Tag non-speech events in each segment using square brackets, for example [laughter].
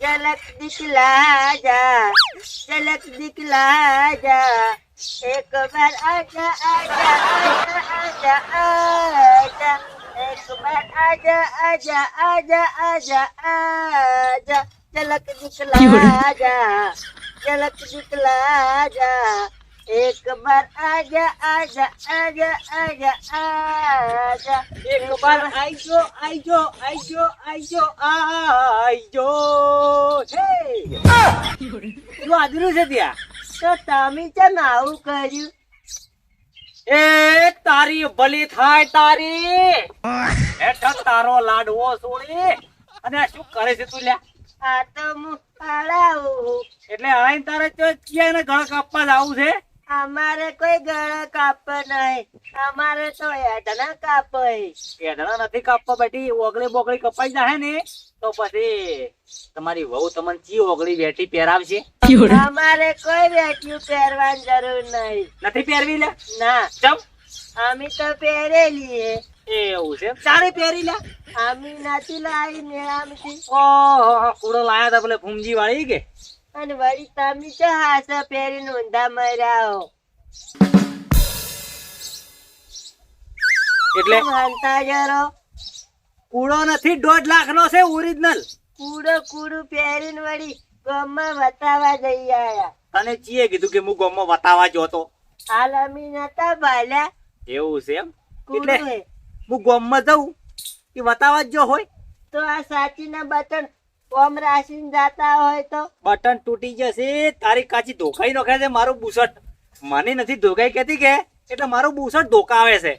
ઝલક દિખલા જા ઝલક દિખલા જા એક બાર આજા આજા આજા આજા આજા એક બાર આજા આજા આજા આજા આજા ઝલક દિખલા જા ઝલક દિખલા જા એક બાર આજા આજા આજા આજા આજા. એક બાર આઈજો આઈજો આઈજો આઈજો આઈજો. છે આદરું છે ત્યાં? તો તમે ને આવું કર્યું? એ તારી ભલી થાય તારી. હેઠળ તારો લાડવો સોળી. અને શું કરે છે તું લ્યા? આ તો હું એટલે આઈ તારે તો ક્યાં ને ગળ કાપવા જ આવું છે? અમારે કોઈ ગળા કાપ નહીં. અમારે તો હેઠના કાપ એઢણા નથી કાપવા બેઠી ઓગળી બોગળી કપાઈ જાય ને તો પછી તમારી વહુ તમને ચી ઓગળી બેઠી પહેરાવશે? અમારે કોઈ વેટ્યું પહેરવાની જરૂર નહીં. નથી પહેરવી લે? ના. ચમ. અમે તો પહેરેલી એવું છે સારી પહેરી લે. અમે નથી લાવી ને આમથી ઓહો કુડો લાયા તા પેલે ફૂમજી વાળી કે? અને વળી તમે તો હાસા પહેરીને ઊંધા મર્યા એટલે? માનતા જરો? કૂડો નથી દોઢ લાખ નો છે ઓરિજિનલ કૂડો કૂડું પહેરીને વળી ગામમાં બતાવવા જઈ આયા. તને ચીએ કીધું કે હું ગામમાં બતાવવા જોતો હાલ અમી નતા ભાલ્યા એવું છે એમ? એટલે હું ગામમાં જઉં કે બતાવવા જ જો હોય? તો આ સાચીના બટન ઓમ રાશિન જાતા હોય તો? બટન તૂટી જશે. તારી કાચી ધોકાઈ નોખે છે મારું બુસટ. મને નથી ધોકાઈ કહેતી કે? એટલે મારું બુસટ ધોકાવે છે.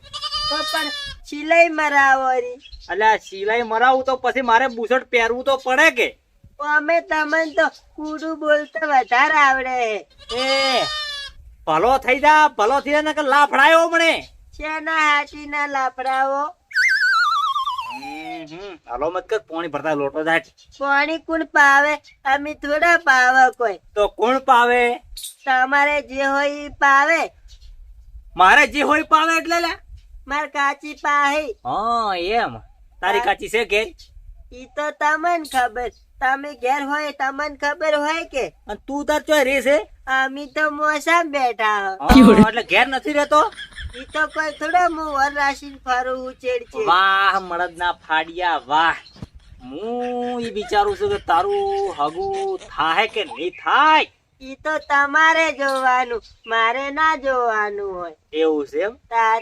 તો પણ સિલાઈ મરાવો રી. આ સિલાઈ મરાવું તો પછી મારે બુસટ પહેરવું તો પડે કે? અમે તમને તો કુડું બોલતા વધારે આવડે. એ ભલો થઈ જા ભલો થઈ જા કે લાફડાયો મને શેના લાપડાઓ હમ, હમ. હાલો મત કર પોણી ભરતા લોટો જાય. પાણી કોણ પાવે? અમે થોડા પાવે કોઈ. તો કોણ પાવે? તમારે જે હોય ઈ પાવે. મારે જે હોય પાવે એટલે લે. માર કાચી પાહે. હા એમ. તારી કાચી છે કે? ઈ તો તમને ખબર. તમે ઘેર હોય તમને ખબર હોય કે? અને તું તાર ચોય રે છે? અમે તો મોસમ બેઠા એટલે ઘેર નથી રહેતો? ઈ તો કોઈ થોડા હું વર રાશિ ફરું ઉચેડ છે વાહ મળદના ફાડિયા વાહ. હું ઈ વિચારું છું કે તારું હગું થાય કે નહીં થાય? ઈ તો તમારે જોવાનું મારે ના જોવાનું હોય. એવું છે એમ?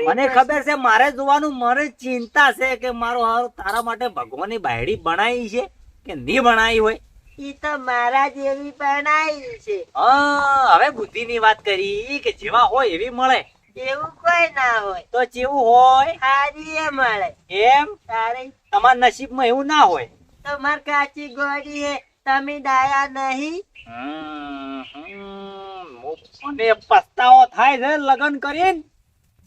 મને ખબર છે મારે જોવાનું મને ચિંતા છે કે મારો હારો તારા માટે ભગવાનની બાયડી બનાવી છે કે નહીં બનાવી હોય? ઈ તો મારા જેવી બનાવી છે. હા હવે બુદ્ધિની વાત કરી કે જેવા હોય એવી મળે. એવું કોઈ ના હોય. તો જેવું હોય હારી એ મળે. એમ? તારે તમારા નસીબમાં એવું ના હોય. તો માર કાચી ગોળી હે તમે ડાયા નહીં. મને પસ્તાવો થાય છે લગન કરીને.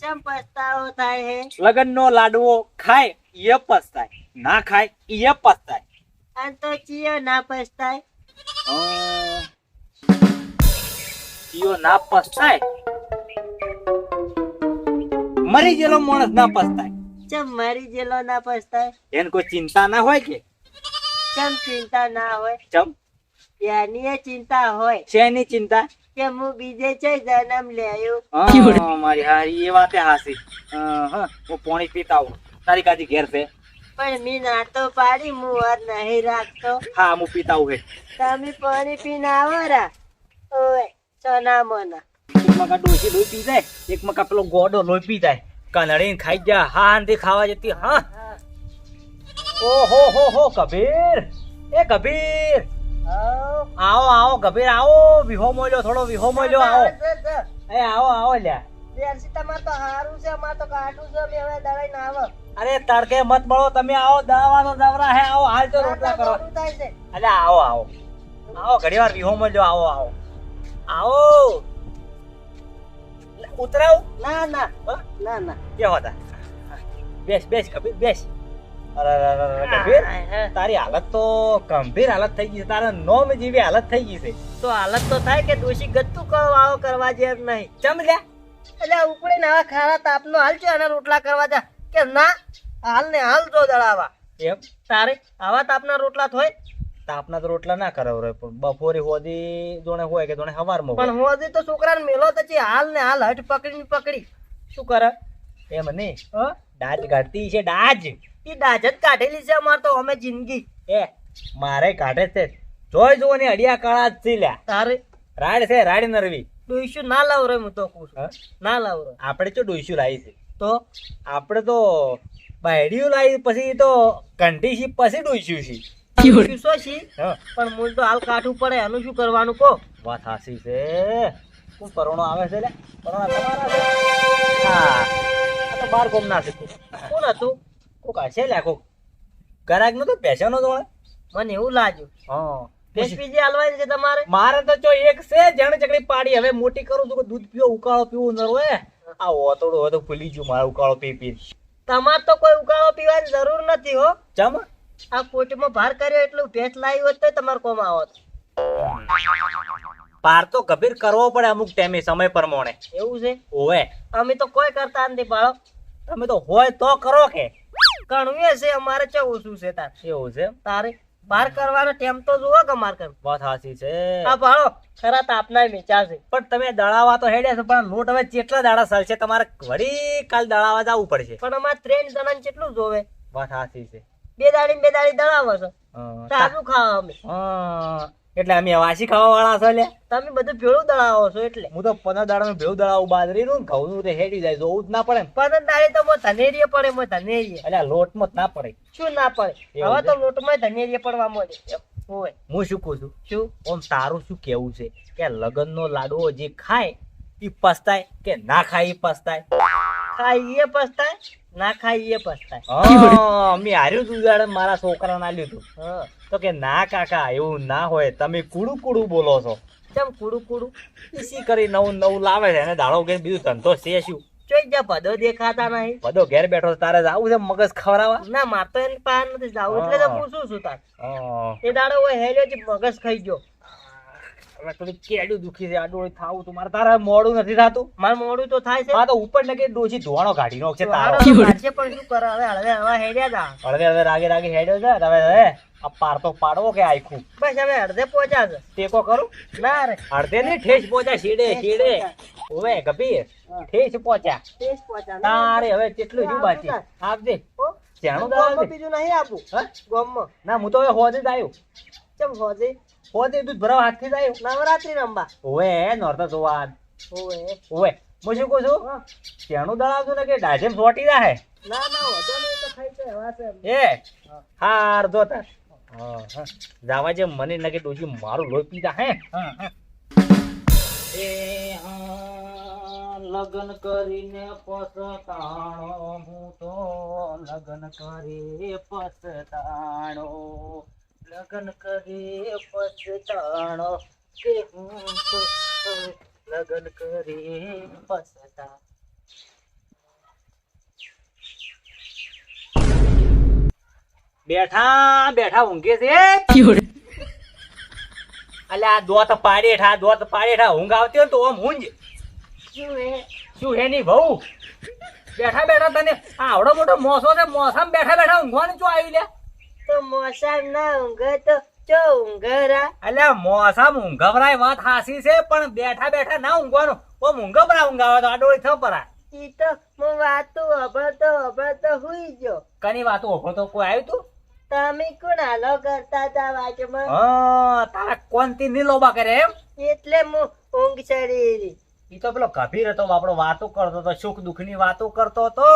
ચમ પસ્તાવો થાય હે? લગન નો લાડવો ખાય એ પસ્તાય. ના ખાય એ પસ્તાય. અને તો ચિયો ના પસ્તાય. ચિયો ના પસ્તાય? મરી ગયેલો માણસ ના પસ્તાય. ચમ મરી જેલો ના પસ્તાય? એને કોઈ ચિંતા ના હોય કે? ચમ ચિંતા ના હોય? ચમ? એની એ ચિંતા હોય? શેની ચિંતા? કે હું બીજે છે જન્મ લેયો મારી હારી એ વાતે હાસી. હા, હા, હું પોણી પીતા આવું તારી કાજી ઘેર છે? પણ મી નાતો પાડી હું વર નહીં રાખતો. હા હું પીતા આવું હે. તમે પાણી પીને આવો રા. ઓય સોના મોના એક મકા ડોસી લોહી પી જાય એક મકા પેલો ગોડો લોહી પી જાય. કનડીને ખાઈ જા હા ખાવા જતી હા. ઓ હો હો હો કબીર. એ કબીર. આવો. આવો કબીર આવો. વિહો મોલ્યો થોડો વિહો મોલ્યો આવો. જા, જા. એ આવો આવો લ્યા. અરે તડકે મત મળો તમે આવો દવાનો દવરા હે આવો હાલ તો રોટલા કરો. મોડું થાય છે. અલે આવો આવો. આવો ઘડી વાર વિહો મોલ્યો આવો આવો. આવો. ઉતરાવ? ના ના? ના ના. કેવો હતા? બેસ બેસ કબીર બેસ. કબીર. તારી હાલત તો ગંભીર હાલત થઈ ગઈ છે. તારા નોમ જેવી હાલત થઈ ગઈ છે. તો હાલત તો થાય કે દોષી ગત્તુ કરવાઓ કરવા જેમ નહીં. ચમ લ્યા? એટલે ઉપડીને આવા ખારા તાપનો હાલ છે અને રોટલા કરવા જા. કે ના હાલ ને હાલ જો દળાવા. એમ? તારે આવા તાપના રોટલા થોય? તાપના તો રોટલા ના કરાવરે પણ બપોરે હોદી જોણે હોય કે જોણે હવારમાં પણ હોદી તો છોકરાને મેલો તો છે હાલ ને હાલ હટ પકડીને પકડી. શું કરે? એમ નહીં ડાજ કાઢતી છે ડાજ ઈ દાજ જ કાઢેલી છે અમાર તો અમે જિંદગી. એ મારે કાઢે છે. જોઈ જુઓ ને અડિયા કાળા જ છે લ્યા. તારે? રાડ છે રાડ નરવી. ડોઈશું ના લાવરે હું તો કહું છું? ના લાવરે આપણે તો ડોઈશું લાવી છે. તો? આપણે તો બાયડીયું લાવી પછી તો કંઠી શી પછી ડોઈશું છે. ડોઈશું છી? પણ મૂળ તો હાલ કાઠું પડે એનું શું કરવાનું કહો? વાત હાસી છે. કોણ પરોણો આવે છે લે પરોણા તમારા છે. હા. આ તો બાર કોમ ના છે કોણ હતું? કોક હશે લે કોક? ગરાક નો તો પેશાનો તો મને એવું લાગ્યું. હા. બીજી હાલવાની છે તમારે? મારે તો જો એક છે જણ ચકડી પાડી. હવે મોટી કરું છું દૂધ પીવો ઉકાળો પીવું ન રોય આ ઓતડો હોય તો ભૂલી ગયું મારે ઉકાળો પી પી તમારે તો કોઈ ઉકાળો પીવાની જરૂર નથી હો. ચમ? આ કોટીમાં ભાર કર્યો એટલું ભેંસ લાવી હોત તો તમારે કોમ આવત. પાર તો ગભીર કરવો પડે અમુક ટાઈમે સમય પ્રમાણે. એવું છે? ઓવે અમે તો કોઈ કરતા નથી બાળો. તમે તો હોય તો કરો કે. કણવે છે અમારે ચા ઓછું છે તાર? એવું છે તારે બાર કરવાનો ટેમ તો જુઓ કે માર કર વાત હાસી છે. આ ભાળો ખરા તાપના મેચા છે. પણ તમે દળાવા તો હેડે છો પણ લોટ હવે કેટલા દાડા ચાલશે તમારે વળી કાલ દળાવા જવું પડશે. પણ અમારે ત્રણ જણાને કેટલું જોવે? વાત હાસી છે. બે દાડી બે દાડી દળાવો છો. હં, ખાવા અમે. એટલે અમે વાસી ખાવા વાળા છો લે. તમે બધું ભેળું દળાવો છો એટલે. હું તો પંદર દાડાનું ભેવું દળાવું બાજરીનું ને ઘઉંનું તે હેડી જાય જોવું જ ના પડે ને. પણ તો મો ધનેરીએ પડે મો ધનેરીએ. એટલે આ લોટમાં ના પડે. શું ના પડે? હવે? તો લોટમાં ધનેરીએ પડવા મળે હોય. હું શું કહું છું? શું? ઓમ તારું શું કેવું છે? કે લગનનો લાડવો જે ખાય એ પસ્તાય કે ના ખાય એ પસ્તાય? એ પસ્તાય? ના ખાઈએ પસ્તાય હા, હાર્યું તું જાણે મારા છોકરાને આલ્યું હતું તો કે ના કાકા એવું ના હોય. તમે કુડું કુડું બોલો છો. ચમ કુડું કુડું? ઈસી કરી નવું નવું લાવે છે અને દાડો કે બીજું ધંધો છે શું? ચોઈ જા ભદો દેખાતા નહીં. બધો ઘેર બેઠો તારે જાવું છે મગજ ખવડાવા ના માર તો એની પાસે નથી જાવું. એટલે તો પૂછું છું તાર. એ દાડો હોય હેલ્યો મગજ ખાઈ ગયો. થોડી કેડું દુખી છે આડોળી થાવું તો મારે તારા મોડું નથી થાતું. માર મોડું તો થાય છે. આ તો ઉપર લગે ડોજી ધોણો કાઢી નાખશે તારો. આજે પણ શું કરે હવે હળવે હળવા હેડ્યા તા. હળવે હવે રાગે રાગે હેડ્યો છે. હવે હવે આ પાર તો પાડવો કે આખું? બસ હવે અડધે પહોંચ્યા છે. ટેકો કરું? ના રે. અડધે ને ઠેસ પહોંચ્યા શેડે શેડે. ઓવે ગભી ઠેસ પહોંચ્યા. ઠેસ પહોંચ્યા. તારે હવે કેટલું શું બાકી? આપજે. હો? જાણું. બીજું નહીં આપું. હા? ગોમમાં. ના હું તો હવે હોજે જ આવ્યો. ચમ હોજે? હોજે દૂધ ભરાવા હાથથી જાય નવરાત્રી રંબા ઓવે નોરતા જોવા ઓવે. ઓવે હું શું કહું છું. ત્યાંનું દળાવતું ને કે ડાજેમ સોટી જાય ના ના વધો નહીં તો ખાઈ છે વાસે એ હાર જો હા. જાવા જે મને ન કે ડોશી મારું લોહી પીતા હે એ હા, લગન કરીને પસતાણો હું તો લગન કરી પસતાણો. લગન કરી પછતાણો કે હું લગન કરી પછતા. બેઠા બેઠા ઊંઘે છે? અલ્યા આ દોત પાડે ઠા દોત પાડે ઠા ઊંઘ આવતી હોય તો આમ ઊંઘ. શું હે? ની બહુ બેઠા બેઠા તને આવડો મોટો મોસો છે મોસામાં બેઠા બેઠા ઊંઘવાનું શું આવી લે તો મોસમ ના ઊંઘે તો ચો ઊંઘરા અલ્યા મોસામાં ઊંઘવરાય વાત હાસી છે પણ બેઠા બેઠા ના ઊંઘવાનું. ઓમ ઊંઘવરા ઊંઘાવે તો આ ડોળી થપરા ઈ તો હું વાતું અભળતો અભળતો હુઈ ગયો. કની વાતો ઓભો કોઈ આવ્યું તું? તમે કોણ હાલો કરતા હતા વાંચમાં હા તારા કોનથી નીલોબા કરે એમ? એટલે હું ઊંઘ ચડી ઈ તો પેલો ગભીર હતો આપણો વાતો કરતો હતો સુખ દુઃખની વાતો કરતો હતો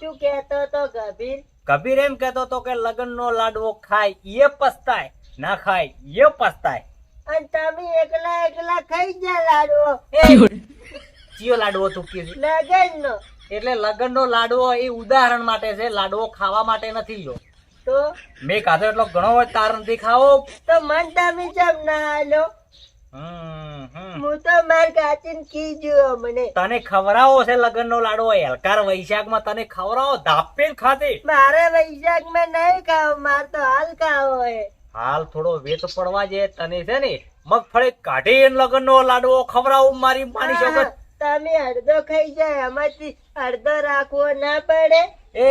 શું કહેતો તો ગભીર? કબીર એમ કહેતો હતો કે લગ્નનો લાડવો ખાય એ પસ્તાય ના ખાય એ પસ્તાય. અને તમે એકલા એકલા ખાઈ જા લાડવો? [laughs] ચિયો લાડવો તું કીધું. લગન એટલે લગ્નનો લાડવો એ ઉદાહરણ માટે છે લાડવો ખાવા માટે નથી જો તો? મેં કાધો એટલો ઘણો હોય તાર નથી ખાવો. તો મન તમે જેમ ના હમ. હું તો માર કાચીન કીધું મને. તને ખવડાવો છે લગ્નનો લાડવો એલકાર વૈશાખમાં તને ખવડાવો ધાપેન ખાતે. મારે વૈશાખ નહીં ખાવ માર તો હાલ ખાવો હે. હાલ થોડો વેત પડવા જે તને છે ને મગફળી કાઢી લગ્નનો લાડવો ખવડાવું મારી માની શકો તમે અડધો ખાઈ જાય એમાંથી અડધો રાખવો ના પડે. એ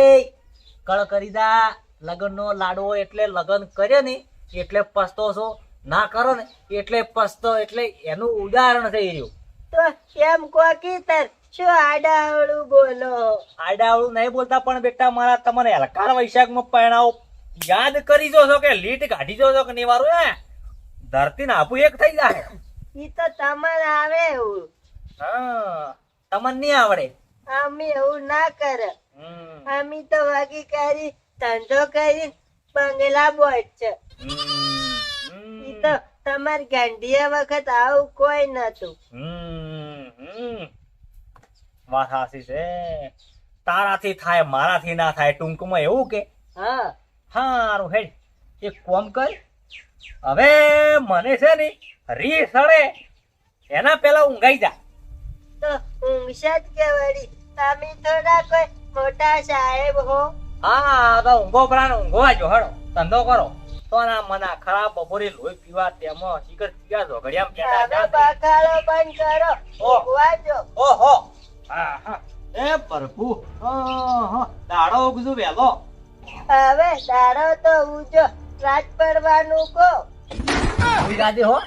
કળ કરી દા લગનનો લાડવો એટલે લગન કર્યો ને એટલે પસ્તો છો. ના કરો ને એટલે પસ્તો એટલે એનું ઉદાહરણ થઈ રહ્યું. તો એમ કો તાર? શું આડાવડું બોલો? આડાવડું નહીં બોલતા પણ બેટા મારા તમને હલકાર વૈશાખમાં પહેણાવો યાદ કરી જો છો કે લીટ કાઢી જો છો કે નિવારું હે? ધરતી આપું એક થઈ જાય. ઈ તો તમારે આવે એવું. હા તમને નહીં આવડે. અમે એવું ના કરે. અમે તો વાગી કરી ધંધો કરી બંગલા બોટ છે. તમારી ગાંધીયા વખત આવું કોઈ નતું. વાત સાચી છે. તારાથી થાય મારાથી ના થાય ટૂંકમાં એવું કે? હા. હારું હેડ એક કોમ કર. હવે મને છે ને રી સડે. એના પેલા ઊંઘાઈ જા. તો ઊંઘશા જ કે વળી? તમે થોડા કોઈ મોટા સાહેબ હો. હા તો ઊંઘો પ્રાણ ઊંઘવા જો હડો ધંધો કરો. તો ના મના ખરાબ બપોરે લોહી પીવા તેમાં શીકર પીવા ઝઘડિયામાં જાતે. બખાડો બંધ કરો. ઓહ. વાજો ઓહો હા. હા એ પ્રભુ હા દાડો ઉગજો વેલો. હવે દાડો તો ઉજો. રાત પડવાનું કો ગાદી હો.